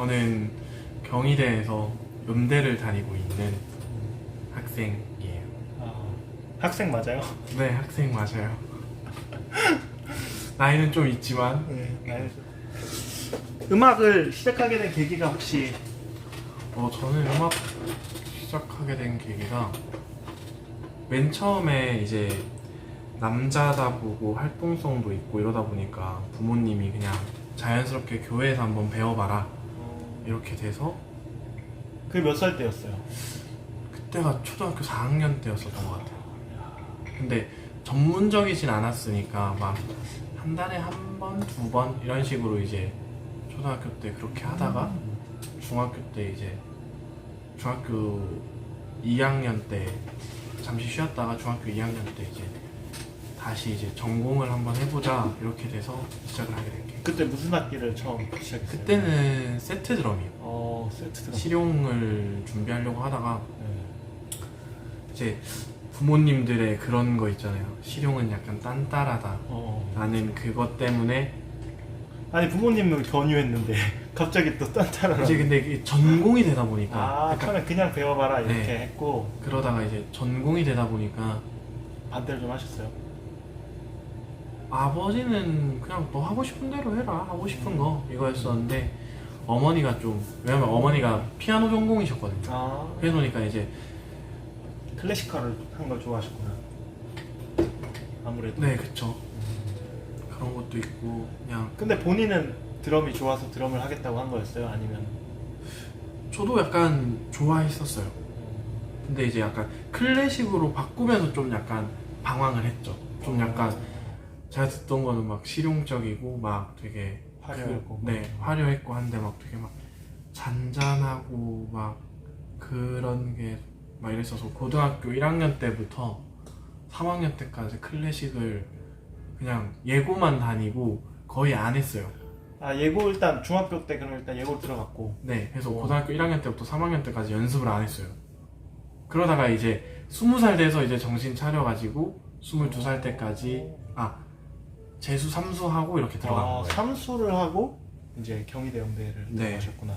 저는 경희대에서 연대를 다니고 있는 학생이에요. 아, 학생 맞아요? 네, 학생 맞아요. 나이는 좀 있지만 네. 음악을 시작하게 된 계기가 혹시 어, 저는 음악 시작하게 된 계기가 맨 처음에 이제 남자다 보고 활동성도 있고 이러다 보니까 부모님이 그냥 자연스럽게 교회에서 한번 배워봐라 이렇게 돼서 그몇살 때였어요? 그때가 초등학교 4학년 때였었던 것 같아요. 근데 전문적이진 않았으니까 막 한 달에 한 번, 두 번 이런 식으로 이제 초등학교 때 그렇게 하다가 중학교 때 이제 중학교 2학년 때 잠시 쉬었다가 중학교 2학년 때 이제 다시 이제 전공을 한번 해보자 이렇게 돼서 시작을 하게 된 게. 그때 무슨 악기를 처음 시작했어요? 그때는 세트 드럼이요. 어 세트 드럼. 실용을 준비하려고 하다가 네. 이제 부모님들의 그런 거 있잖아요. 실용은 약간 딴따라다. 어. 나는 그것 때문에 아니 부모님은 권유했는데 갑자기 또 딴따라. 이제 근데 이게 전공이 되다 보니까 아 처음에 그냥 배워봐라 이렇게 네. 했고 그러다가 이제 전공이 되다 보니까 반대를 좀 하셨어요. 아버지는 그냥 너 하고 싶은 대로 해라 하고 싶은 거 이거였었는데 어머니가 좀 왜냐면 어머니가 피아노 전공이셨거든요. 아 그러다 보니까 이제 클래시컬을 한걸 좋아하셨구나. 아무래도. 네 그쵸 그런 것도 있고 그냥 근데 본인은 드럼이 좋아서 드럼을 하겠다고 한 거였어요? 아니면 저도 약간 좋아했었어요. 근데 이제 약간 클래식으로 바꾸면서 좀 약간 방황을 했죠. 좀 약간 제가 듣던 거는 막 실용적이고 막 되게 화려하고. 그, 네 화려했고 한데 막 되게 막 잔잔하고 막 그런 게 막 이랬어서 고등학교 1학년 때부터 3학년 때까지 클래식을 그냥 예고만 다니고 거의 안 했어요. 아 예고 일단 중학교 때 그럼 일단 예고 들어갔고 네, 그래서 우와. 고등학교 1학년 때부터 3학년 때까지 연습을 안 했어요. 그러다가 이제 20살 돼서 이제 정신 차려가지고 22살 때까지 아 재수 삼수하고 이렇게 들어간 아, 거예요. 삼수를 하고 이제 경희대 연대를 네. 들어가셨구나.